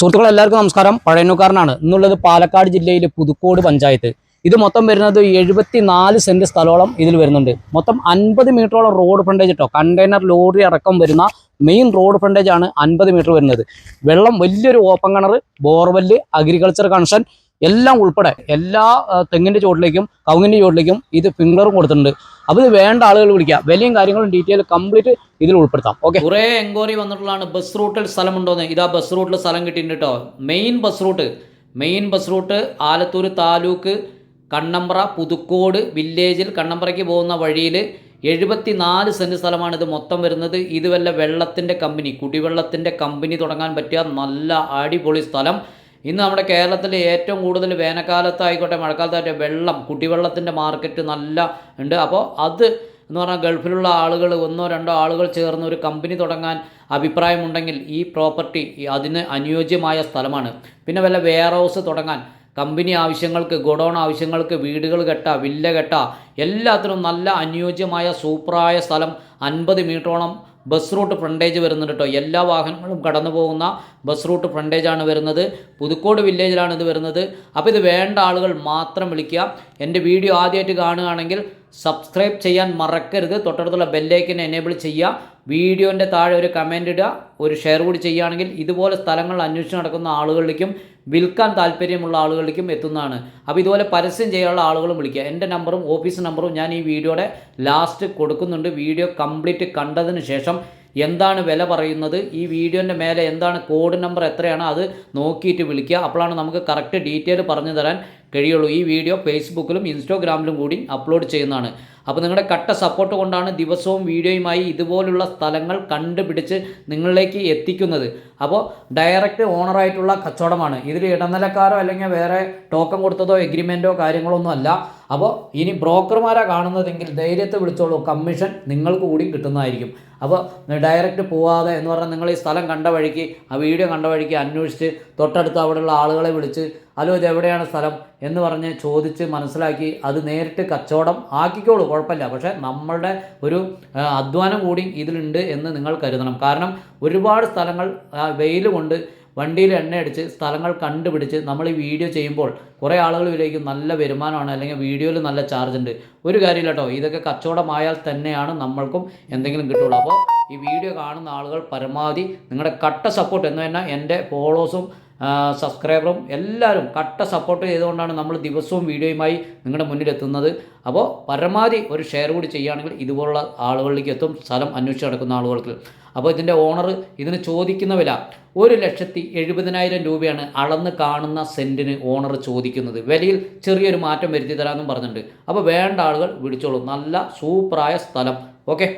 സുഹൃത്തുക്കളെ എല്ലാവർക്കും നമസ്കാരം. പഴയന്നൂക്കാരനാണ് ഇന്നുള്ളത് പാലക്കാട് ജില്ലയിലെ പുതുക്കോട് പഞ്ചായത്ത്. ഇത് മൊത്തം വരുന്നത് എഴുപത്തിനാല് സെന്റ് സ്ഥലോളം ഇതിൽ വരുന്നുണ്ട്. മൊത്തം അൻപത് മീറ്ററോളം റോഡ് ഫ്രണ്ടേജ് കേട്ടോ കണ്ടെയ്നർ ലോറി അടക്കം വരുന്ന മെയിൻ റോഡ് ഫ്രണ്ടേജ് ആണ് അൻപത് മീറ്റർ വരുന്നത്. വെള്ളം വലിയൊരു ഓപ്പൺ കിണർ ബോർവെല്ല് അഗ്രികൾച്ചർ കണക്ഷൻ എല്ലാം ഉൾപ്പെടെ എല്ലാ തെങ്ങിന്റെ ചുവട്ടിലേക്കും കവുങ്ങിന്റെ ചുവട്ടിലേക്കും ഇത് ഫിംഗറും കൊടുത്തിട്ടുണ്ട്. അപ്പോൾ ഇത് വേണ്ട ആളുകൾ വിളിക്കുക. വിലയും കാര്യങ്ങളും ഡീറ്റെയിൽ കംപ്ലീറ്റ് ഇതിൽ ഉൾപ്പെടുത്താം. ഓക്കെ കുറേ എൻക്വയറി വന്നിട്ടുള്ളതാണ്. ബസ് റൂട്ടിൽ സ്ഥലമുണ്ടോയെന്ന് ഇതാ ബസ് റൂട്ടിൽ സ്ഥലം കിട്ടിയിട്ടുണ്ട് കേട്ടോ main bus route main bus route Alathur taluk Kannambra Puthukode വില്ലേജിൽ കണ്ണമ്പ്രയ്ക്ക് പോകുന്ന വഴിയിൽ എഴുപത്തി നാല് സെന്റ് സ്ഥലമാണ് ഇത് മൊത്തം വരുന്നത്. ഇത് വല്ല വെള്ളത്തിന്റെ കമ്പനി കുടിവെള്ളത്തിന്റെ കമ്പനി തുടങ്ങാൻ പറ്റിയ നല്ല അടിപൊളി സ്ഥലം. ഇന്ന് നമ്മുടെ കേരളത്തിൽ ഏറ്റവും കൂടുതൽ വേനൽക്കാലത്തായിക്കോട്ടെ മഴക്കാലത്തായിട്ടെ വെള്ളം കുടിവെള്ളത്തിന്റെ മാർക്കറ്റ് നല്ല ഉണ്ട്. അപ്പോൾ അത് എന്ന് പറഞ്ഞാൽ ഗൾഫിലുള്ള ആളുകൾ ഒന്നോ രണ്ടോ ആളുകൾ ചേർന്ന് ഒരു കമ്പനി തുടങ്ങാൻ അഭിപ്രായമുണ്ടെങ്കിൽ ഈ പ്രോപ്പർട്ടി അതിന് അനുയോജ്യമായ സ്ഥലമാണ്. പിന്നെ വല്ല വെയർ ഹൗസ് തുടങ്ങാൻ കമ്പനി ആവശ്യങ്ങൾക്ക് ഗോഡൗൺ ആവശ്യങ്ങൾക്ക് വീടുകൾ കെട്ട വില്ല കെട്ട എല്ലാത്തിനും നല്ല അനുയോജ്യമായ സൂപ്പറായ സ്ഥലം അൻപത് മീറ്ററോളം ബസ് റൂട്ട് ഫ്രണ്ടേജ് വരുന്നുണ്ട് കേട്ടോ എല്ലാ വാഹനങ്ങളും കടന്നു പോകുന്ന ബസ് റൂട്ട് ഫ്രണ്ടേജാണ് വരുന്നത്. പുതുക്കോട് വില്ലേജിലാണ് ഇത് വരുന്നത്. അപ്പോൾ ഇത് വേണ്ട ആളുകൾ മാത്രം വിളിക്കുക. എന്റെ വീഡിയോ ആദ്യമായിട്ട് കാണുകയാണെങ്കിൽ സബ്സ്ക്രൈബ് ചെയ്യാൻ മറക്കരുത്. തൊട്ടടുത്തുള്ള ബെല്ലൈക്കൻ എനേബിൾ ചെയ്യുക. വീഡിയോന്റെ താഴെ ഒരു കമന്റ് ഇടുക. ഒരു ഷെയർ കൂടി ചെയ്യുകയാണെങ്കിൽ ഇതുപോലെ സ്ഥലങ്ങൾ അന്വേഷിച്ച് നടക്കുന്ന ആളുകളിലേക്കും വിൽക്കാൻ താല്പര്യമുള്ള ആളുകളിലേക്കും എത്തുന്നതാണ്. അപ്പോൾ ഇതുപോലെ പരസ്യം ചെയ്യാനുള്ള ആളുകളും വിളിക്കുക. എന്റെ നമ്പറും ഓഫീസ് നമ്പറും ഞാൻ ഈ വീഡിയോയുടെ ലാസ്റ്റ് കൊടുക്കുന്നുണ്ട്. വീഡിയോ കംപ്ലീറ്റ് കണ്ടതിന് ശേഷം എന്താണ് വില പറയുന്നത്? ഈ വീഡിയോന്റെ മേലെ എന്താണ് കോഡ് നമ്പർ എത്രയാണ്? അത് നോക്കിയിട്ട് വിളിക്കുക. അപ്പോഴാണ് നമുക്ക് കറക്റ്റ് ഡീറ്റെയിൽ പറഞ്ഞു തരാൻ കഴിയുള്ളൂ. ഈ വീഡിയോ ഫേസ്ബുക്കിലും ഇൻസ്റ്റാഗ്രാമിലും കൂടി അപ്ലോഡ് ചെയ്യുന്നതാണ്. അപ്പോൾ നിങ്ങളുടെ കട്ട സപ്പോർട്ട് കൊണ്ടാണ് ദിവസവും വീഡിയോയുമായി ഇതുപോലുള്ള സ്ഥലങ്ങൾ കണ്ടുപിടിച്ച് നിങ്ങളിലേക്ക് എത്തിക്കുന്നത്. അപ്പോൾ ഡയറക്റ്റ് ഓണറായിട്ടുള്ള കച്ചവടമാണ്. ഇതിൽ ഇടനിലക്കാരോ അല്ലെങ്കിൽ വേറെ ടോക്കൺ കൊടുത്തതോ എഗ്രിമെന്റോ കാര്യങ്ങളോ ഒന്നും അല്ല. അപ്പോൾ ഇനി ബ്രോക്കർമാരെ കാണുന്നതെങ്കിൽ ധൈര്യത്തെ വിളിച്ചോളൂ. കമ്മീഷൻ നിങ്ങൾക്ക് കൂടി കിട്ടുന്നതായിരിക്കും. അപ്പോൾ ഡയറക്റ്റ് പോവാതെ എന്ന് പറഞ്ഞാൽ നിങ്ങൾ ഈ സ്ഥലം കണ്ട വഴിക്ക് ആ വീഡിയോ കണ്ട വഴിക്ക് അന്വേഷിച്ച് തൊട്ടടുത്ത് അവിടെയുള്ള ആളുകളെ വിളിച്ച് ഹലോ ഇത് എവിടെയാണ് സ്ഥലം? എന്ന് പറഞ്ഞ് ചോദിച്ച് മനസ്സിലാക്കി അത് നേരിട്ട് കച്ചവടം ആക്കിക്കോളൂ. കുഴപ്പമില്ല. പക്ഷേ നമ്മളുടെ ഒരു അധ്വാനം കൂടി ഇതിലുണ്ട് എന്ന് നിങ്ങൾ കരുതണം. കാരണം ഒരുപാട് സ്ഥലങ്ങൾ വെയിൽ കൊണ്ട് വണ്ടിയിൽ എണ്ണയടിച്ച് സ്ഥലങ്ങൾ കണ്ടുപിടിച്ച് നമ്മൾ ഈ വീഡിയോ ചെയ്യുമ്പോൾ കുറേ ആളുകൾ വിചാരിക്കും നല്ല വരുമാനമാണ് അല്ലെങ്കിൽ വീഡിയോയിൽ നല്ല ചാർജ് ഉണ്ട്. ഒരു കാര്യമില്ല കേട്ടോ. ഇതൊക്കെ കച്ചവടമായാൽ തന്നെയാണ് നമ്മൾക്കും എന്തെങ്കിലും കിട്ടുള്ളൂ. അപ്പോൾ ഈ വീഡിയോ കാണുന്ന ആളുകൾ പരമാവധി നിങ്ങളുടെ കട്ട സപ്പോർട്ട് എന്ന് തന്നെ എന്റെ ഫോളോസും സബ്സ്ക്രൈബറും എല്ലാവരും കട്ട സപ്പോർട്ട് ചെയ്തുകൊണ്ടാണ് നമ്മൾ ദിവസവും വീഡിയോയുമായി നിങ്ങളുടെ മുന്നിലെത്തുന്നത്. അപ്പോൾ പരമാവധി ഒരു ഷെയർ കൂടി ചെയ്യുകയാണെങ്കിൽ ഇതുപോലുള്ള ആളുകളിലേക്ക് എത്തും സ്ഥലം അന്വേഷിച്ച് നടക്കുന്ന ആളുകൾക്ക്. അപ്പോൾ ഇതിന്റെ ഓണർ ഇതിന് ചോദിക്കുന്ന വില ഒരു ലക്ഷത്തി എഴുപതിനായിരം രൂപയാണ് അളന്ന് കാണുന്ന സെന്റിന് ഓണർ ചോദിക്കുന്നത്. വിലയിൽ ചെറിയൊരു മാറ്റം വരുത്തി തരാമെന്നും പറഞ്ഞിട്ടുണ്ട്. അപ്പോൾ വേണ്ട ആളുകൾ വിളിച്ചോളൂ. നല്ല സൂപ്പറായ സ്ഥലം. ഓക്കെ